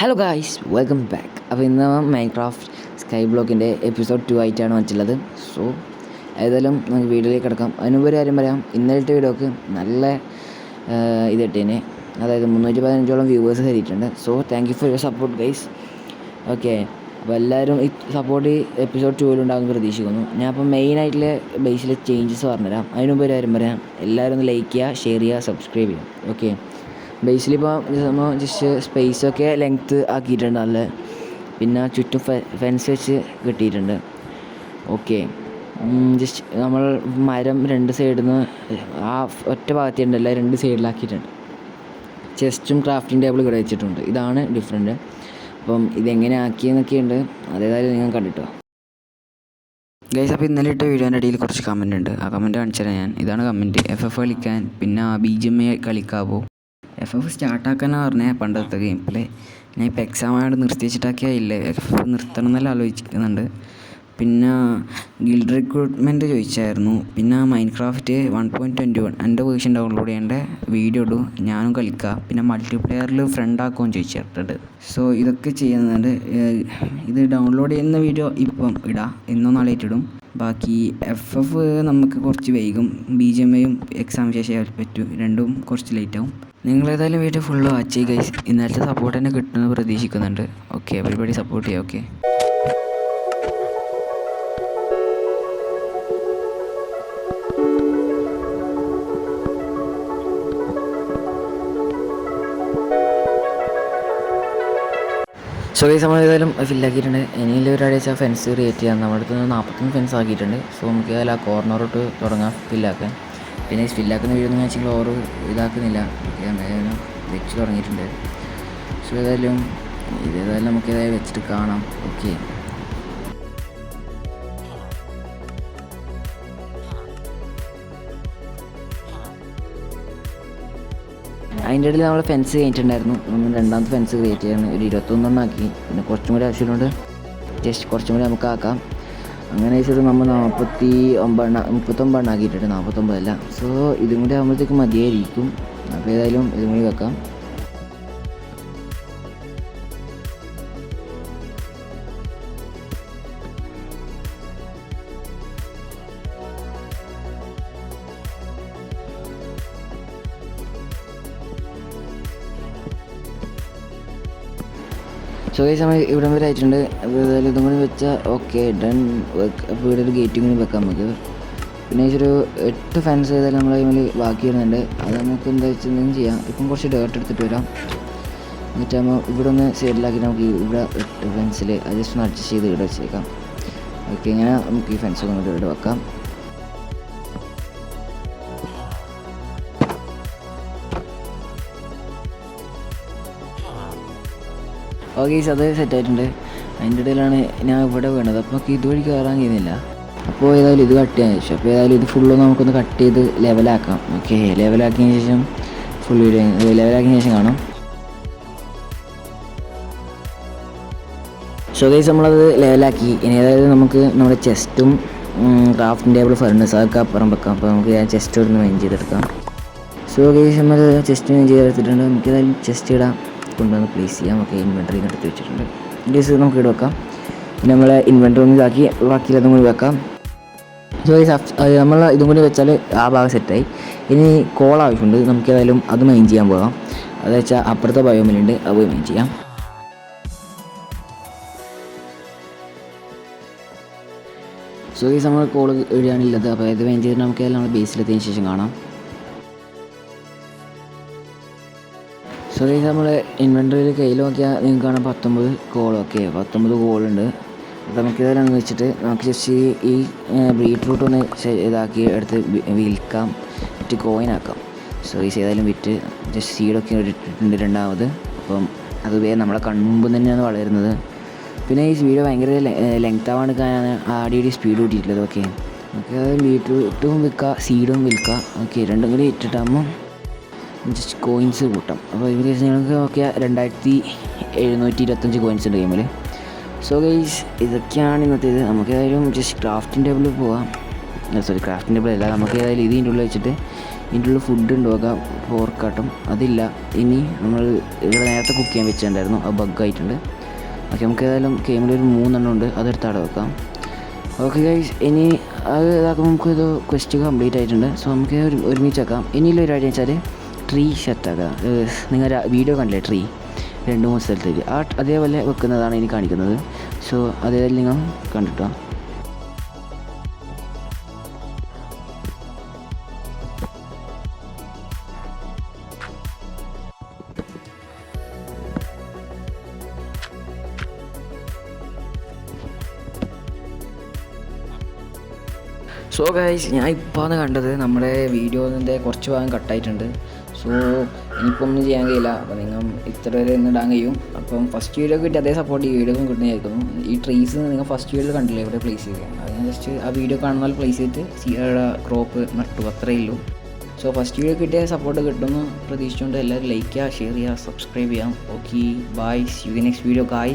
Hello guys welcome back അപ്പോൾ ഇന്ന് Minecraft sky ബ്ലോക്കിന്റെ എപ്പിസോഡ് ടു ആയിട്ടാണ് വന്നിട്ടുള്ളത്. സോ ഏതായാലും നമുക്ക് വീഡിയോയിലേക്ക് കിടക്കാം. അതിന് മുമ്പ് ഒരു കാര്യം പറയാം. ഇന്നലത്തെ വീഡിയോക്ക് നല്ല ആഹ്, ഇത് കിട്ടീന് അതായത് മുന്നൂറ്റി പതിനഞ്ചോളം വ്യൂവേഴ്സ് കയറിയിട്ടുണ്ട്. So thank you for your support guys okay അപ്പോൾ എല്ലാവരും ഈ സപ്പോർട്ട് എപ്പിസോഡ് ടൂവിലുണ്ടാകുമെന്ന് പ്രതീക്ഷിക്കുന്നു. ഞാൻ അപ്പോൾ മെയിനായിട്ടുള്ള ബേസിലെ ചേഞ്ചസ് പറഞ്ഞുതരാം. അതിന് മുമ്പ് ഒരു കാര്യം പറയാം. എല്ലാവരും ഒന്ന് ലൈക്ക് ചെയ്യുക ഷെയർ ചെയ്യുക സബ്സ്ക്രൈബ് ചെയ്യുക. ഓക്കെ ബേസിലിപ്പോൾ നമ്മൾ ജസ്റ്റ് സ്പേസൊക്കെ ലെങ്ത്ത് ആക്കിയിട്ടുണ്ട് നല്ല. പിന്നെ ചുറ്റും ഫെൻസ് വെച്ച് കെട്ടിയിട്ടുണ്ട്. ഓക്കെ ജസ്റ്റ് നമ്മൾ മരം രണ്ട് സൈഡിൽ നിന്ന് ആ ഒറ്റ ഭാഗത്തിണ്ടല്ല രണ്ട് സൈഡിലാക്കിയിട്ടുണ്ട് ചെസ്റ്റും ക്രാഫ്റ്റിംഗ് ടേബിൾ ഇവിടെ വെച്ചിട്ടുണ്ട്. ഇതാണ് ഡിഫറെന്റ് അപ്പം ഇതെങ്ങനെ ആക്കിയെന്നൊക്കെയുണ്ട്. അതേതായാലും നിങ്ങൾ കണ്ടിട്ടോ. ഗൈസ് അപ്പോൾ ഇന്നലെ ഇട്ട വീഡിയോന്റെ ഇടയിൽ കുറച്ച് കമന്റ് ഉണ്ട്. ആ കമന്റ് കാണിച്ചു തരാം ഞാൻ. ഇതാണ് കമന്റ് എഫ് എഫ് കളിക്കാൻ പിന്നെ ബി ജി എം എ കളിക്കാവോ. എഫ് എഫ് സ്റ്റാർട്ടാക്കാനാണ് പറഞ്ഞത് പണ്ടത്തെ ഗെയിം പ്ലേ ഞാൻ ഇപ്പോൾ എക്സാം ആയിട്ട് നിർത്തി വെച്ചിട്ടൊക്കെ ഇല്ല? എഫ് എഫ് നിർത്തണം എന്നെല്ലാം ആലോചിക്കുന്നുണ്ട്. പിന്നെ ഗിൽഡ് റിക്രൂട്ട്മെന്റ് ചോദിച്ചായിരുന്നു. പിന്നെ Minecraft one point twenty one എന്റെ വേർഷൻ ഡൗൺലോഡ് ചെയ്യേണ്ട വീഡിയോ ഇടും. ഞാനും കളിക്കാം. പിന്നെ മൾട്ടിപ്ലെയറിൽ ഫ്രണ്ട് ആക്കുമെന്ന് ചോദിച്ചിട്ടുണ്ട്. സോ ഇതൊക്കെ ചെയ്യുന്നുണ്ട്. ഇത് ഡൗൺലോഡ് ചെയ്യുന്ന വീഡിയോ ഇപ്പം ഇടാം. ഇന്നോ നാളെ ഇടും. ബാക്കി എഫ് എഫ് നമുക്ക് കുറച്ച് വൈകും. ബി ജി എം എയും എക്സാം ശേഷം പറ്റും രണ്ടും കുറച്ച് ലേറ്റ് ആവും. നിങ്ങൾ ഏതായാലും വീഡിയോ ഫുള്ള് വാച്ച് ചെയ്യുക ഗൈസ് ഇന്നലത്തെ സപ്പോർട്ട് തന്നെ കിട്ടുമെന്ന് പ്രതീക്ഷിക്കുന്നുണ്ട്. ഓക്കെ എവരിബഡി സപ്പോർട്ട് ചെയ്യാം ഓക്കെ സോ ഗൈസ് നമ്മൾ ഏതായാലും ഫില്ലാക്കിയിട്ടുണ്ട് ഇനിയുള്ള ഒരാഴ്ച ഫെൻസ് ക്രിയേറ്റ് ചെയ്യാം നമ്മുടെ അടുത്ത് നിന്ന് നാൽപ്പത്തൊന്ന് ഫെൻസ് ആക്കിയിട്ടുണ്ട്. സോ നമുക്ക് ഏതായാലും ആ കോർണറോട്ട് തുടങ്ങാം ഫില്ലാക്കാൻ പിന്നെ സ്റ്റില്ലാക്കുന്ന വീഡിയോ എന്ന് വെച്ചാൽ ഓവർ ഇതാക്കുന്നില്ല. ഓക്കെ വെച്ച് തുടങ്ങിയിട്ടുണ്ട്. സോ ഏതായാലും ഇതേതായാലും നമുക്ക് ഏതായാലും വെച്ചിട്ട് കാണാം. ഓക്കെ അതിന്റെ ഇടയിൽ നമ്മൾ ഫെൻസ് കഴിഞ്ഞിട്ടുണ്ടായിരുന്നു നമ്മൾ രണ്ടാമത്തെ ഫെൻസ് ക്രിയേറ്റ് ചെയ്യാണ് ഒരു ഇരുപത്തൊന്നെണ്ണം ആക്കി പിന്നെ കുറച്ചും കൂടി ആവശ്യമുണ്ട് ജസ്റ്റ് കുറച്ചും കൂടി നമുക്ക് ആക്കാം. അങ്ങനെ വെച്ചത് നമ്മൾ നാൽപ്പത്തി ഒമ്പതെണ്ണ മുപ്പത്തൊമ്പതെണ്ണം ആക്കിയിട്ടുണ്ട്. നാൽപ്പത്തൊമ്പതല്ല സോ ഇതും കൂടി ആകുമ്പോഴത്തേക്ക് മതിയായിരിക്കും. അപ്പോൾ ഏതായാലും ഇതും കൂടി വെക്കാം. സോ ഈ സമയം ഇവിടം വരെ ആയിട്ടുണ്ട്. അപ്പോൾ ഏതായാലും ഇതും കൂടി വെച്ചാൽ ഓക്കെ ഡൺ അപ്പോൾ ഇവിടെ ഒരു ഗേറ്റും കൂടി വെക്കാം നമുക്ക്. പിന്നെ ഒരു എട്ട് ഫാൻസ് ഏതായാലും നമ്മളെ കയ്യിൽ ബാക്കി വരുന്നുണ്ട്. അത് നമുക്ക് എന്താ വെച്ചെന്തെങ്കിലും ചെയ്യാം. ഇപ്പം കുറച്ച് ഡേർട്ട് എടുത്തിട്ട് വരാം. എന്നിട്ട് നമ്മൾ ഇവിടെ ഒന്ന് സൈഡിലാക്കി നമുക്ക് ഇവിടെ എട്ട് ഫെൻസിൽ അത് ജസ്റ്റ് ഒന്ന് അഡ്ജസ്റ്റ് ചെയ്ത് ഇവിടെ വെച്ചേക്കാം. ഓക്കെ ഇങ്ങനെ നമുക്ക് ഈ ഫെൻസ് ഒന്നും ഇവിടെ വെക്കാം. ഓക്കെ അത് സെറ്റായിട്ടുണ്ട് അതിന്റെ ഇടയിലാണ് ഞാൻ ഇവിടെ വീണത്. അപ്പോൾ നമുക്ക് ഇതുവഴി കയറാൻ കഴിയുന്നില്ല. അപ്പോൾ ഏതായാലും ഇത് കട്ട് ചെയ്യാൻ ശേഷം അപ്പോൾ ഏതായാലും ഇത് ഫുള്ള് നമുക്കൊന്ന് കട്ട് ചെയ്ത് ലെവലാക്കാം ഓക്കെ ലെവലാക്കിയതിന് ശേഷം ഫുൾ വീഡിയോ ലെവലാക്കിയതിന് ശേഷം കാണാം. സോ ഗൈസ് നമ്മളത് ലെവലാക്കി ഇനി അതായത് നമുക്ക് നമ്മുടെ ചെസ്റ്റും ക്രാഫ്റ്റിംഗ് ടേബിൾ ഫർണിസ് അതൊക്കെ അപ്പുറം വെക്കാം. അപ്പോൾ നമുക്ക് ഞാൻ ചെസ്റ്റ് ഒന്ന് മെയിൻ ചെയ്തെടുക്കാം. സോ ഗൈസ് നമ്മൾ ചെസ്റ്റ് മെയിൻ ചെയ്തെടുത്തിട്ടുണ്ട്. നമുക്ക് ഏതായാലും ചെസ്റ്റ് ഇടാം. കൊണ്ടുവന്ന് പ്ലേസ് ചെയ്യാം. നമുക്ക് ഇൻവെന്ററി എടുത്ത് വെച്ചിട്ടുണ്ട്. ഗൈസ് നമുക്ക് ഇവിടെ വെക്കാം പിന്നെ നമ്മൾ ഇൻവെന്ററി ഒന്ന് ഇതാക്കി ബാക്കിയുള്ളതും കൂടി വെക്കാം. സോ നമ്മൾ ഇതും കൂടി വെച്ചാൽ ആ ഭാഗം സെറ്റായി ഇനി കോൾ ആവശ്യമുണ്ട്. നമുക്ക് ഏതായാലും അത് മെയിൻ ചെയ്യാൻ പോകാം. അത് വെച്ചാൽ അപ്പുറത്തെ ബയോമിലുണ്ട് അത് പോയി മെയിൻ ചെയ്യാം. സോ ഗൈസ് നമ്മൾ കോൾ ഇടുകയാണുള്ളത് അപ്പോൾ ഇത് മെയിൻ ചെയ്തിട്ട് നമുക്ക് ഏതായാലും നമ്മൾ ബേസിലെത്തിയതിന് ശേഷം കാണാം. സോ ഗൈസ് നമ്മൾ ഇൻവെന്ററിയിൽ കയ്യിൽ നോക്കിയാൽ നിങ്ങൾക്ക് കാണാം പത്തൊമ്പത് കോൾ ഓക്കെ പത്തൊമ്പത് കോളുണ്ട് അപ്പോൾ നമുക്ക് ഇതെല്ലാം വെച്ചിട്ട് നമുക്ക് ജസ്റ്റ് ഈ ബീട്രൂട്ട് ഒന്ന് ഇതാക്കി എടുത്ത് വിൽക്കാം. വിറ്റ് കോയിൻ ആക്കാം. സോ ഗൈസ് ഏതായാലും വിറ്റ് ജസ്റ്റ് സീഡൊക്കെ ഇട്ടിട്ടുണ്ട് രണ്ടാമത്. അപ്പം അത് വേഗം നമ്മളെ കൺമുമ്പ് തന്നെയാണ് വളരുന്നത്. പിന്നെ ഈ വീഡിയോ ഭയങ്കര ലെങ്ത് ആവാണ്ട് ആടി അടി സ്പീഡ് കൂട്ടിയിട്ടുള്ളത്. ഓക്കെ നമുക്ക് ബീട്രൂട്ടും വിൽക്കാം സീഡും വിൽക്കാം. ഓക്കെ രണ്ടും കൂടി ഇട്ടിട്ടാകുമ്പോൾ ജസ്റ്റ് കോയിൻസ് കൂട്ടാം. അപ്പോൾ ഏകദേശം ഞങ്ങൾക്ക് നോക്കിയാൽ രണ്ടായിരത്തി എഴുന്നൂറ്റി ഇരുപത്തഞ്ച് കോയിൻസ് ഉണ്ട് ഗെയിമിൽ സോ ഗൈസ് ഇതൊക്കെയാണ് ഇന്നത്തേത് നമുക്ക് ഏതായാലും ജസ്റ്റ് ക്രാഫ്റ്റിംഗ് ടേബിളിൽ പോവാം. സോറി ക്രാഫ്റ്റിംഗ് ടേബിൾ അല്ല. നമുക്ക് ഏതായാലും ഇതിന്റെ ഉള്ളിൽ വെച്ചിട്ട് ഇതിന്റെ ഉള്ളിൽ ഫുഡ് ഉണ്ടാക്കാം പോർക്കാട്ടം അതില്ല. ഇനി നമ്മൾ ഇവിടെ നേരത്തെ കുക്ക് ചെയ്യാൻ വെച്ചിട്ടുണ്ടായിരുന്നു. അത് ബഗ്ഗായിട്ടുണ്ട് ഓക്കെ നമുക്ക് ഏതായാലും ഗെയിമിൽ ഒരു മൂന്നെണ്ണം ഉണ്ട്. അതെടുത്ത് അവിടെ വെക്കാം. ഓക്കെ ഗൈസ് ഇനി അത് ഇതാക്കുമ്പോൾ നമുക്ക് ഇത് ക്വസ്റ്റ് കംപ്ലീറ്റ് ആയിട്ടുണ്ട്. സോ നമുക്ക് ഒരു ഒരുമിച്ച് വെക്കാം. ഇനിയുള്ള ഒരു കാര്യം വെച്ചാൽ ട്രീ സെറ്റാക്കുക നിങ്ങൾ വീഡിയോ കണ്ടില്ലേ ട്രീ രണ്ട് മൂന്ന് സ്ഥലത്തേക്ക്. ആ അതേപോലെ വെക്കുന്നതാണ് ഇനി കാണിക്കുന്നത്. സോ അതേപോലെ നിങ്ങൾ കണ്ടിട്ടോ. സോ ഗൈസ് ഞാൻ ഇപ്പോൾ കണ്ടത്. നമ്മുടെ വീഡിയോന്റെ കുറച്ച് ഭാഗം കട്ടായിട്ടുണ്ട് സോ എനിക്കൊന്നും ചെയ്യാൻ കഴിയില്ല. അപ്പോൾ നിങ്ങൾ ഇത്ര വരെ ഒന്ന് ഇടാൻ കഴിയും. അപ്പം ഫസ്റ്റ് വീഡിയോ കിട്ടി അതേ സപ്പോർട്ട് ഈ വീഡിയോ കിട്ടുന്നതായിരിക്കും ഈ ട്രീസ് നിങ്ങൾ ഫസ്റ്റ് വീഡിയോ കണ്ടില്ലേ? ഇവിടെ പ്ലേസ് ചെയ്യുക അത് ഞാൻ ജസ്റ്റ് ആ വീഡിയോ കാണുന്ന പോലെ പ്ലേസ് ചെയ്തിട്ട് ക്രോപ്പ് നട്ടു. അത്രയേ ഉള്ളൂ. സോ ഫസ്റ്റ് വീഡിയോ കിട്ടിയ സപ്പോർട്ട് കിട്ടുമെന്ന് പ്രതീക്ഷിച്ചുകൊണ്ട് എല്ലാവരും ലൈക്ക് ചെയ്യുക ഷെയർ ചെയ്യുക സബ്സ്ക്രൈബ് ചെയ്യാം okay bye you next video guys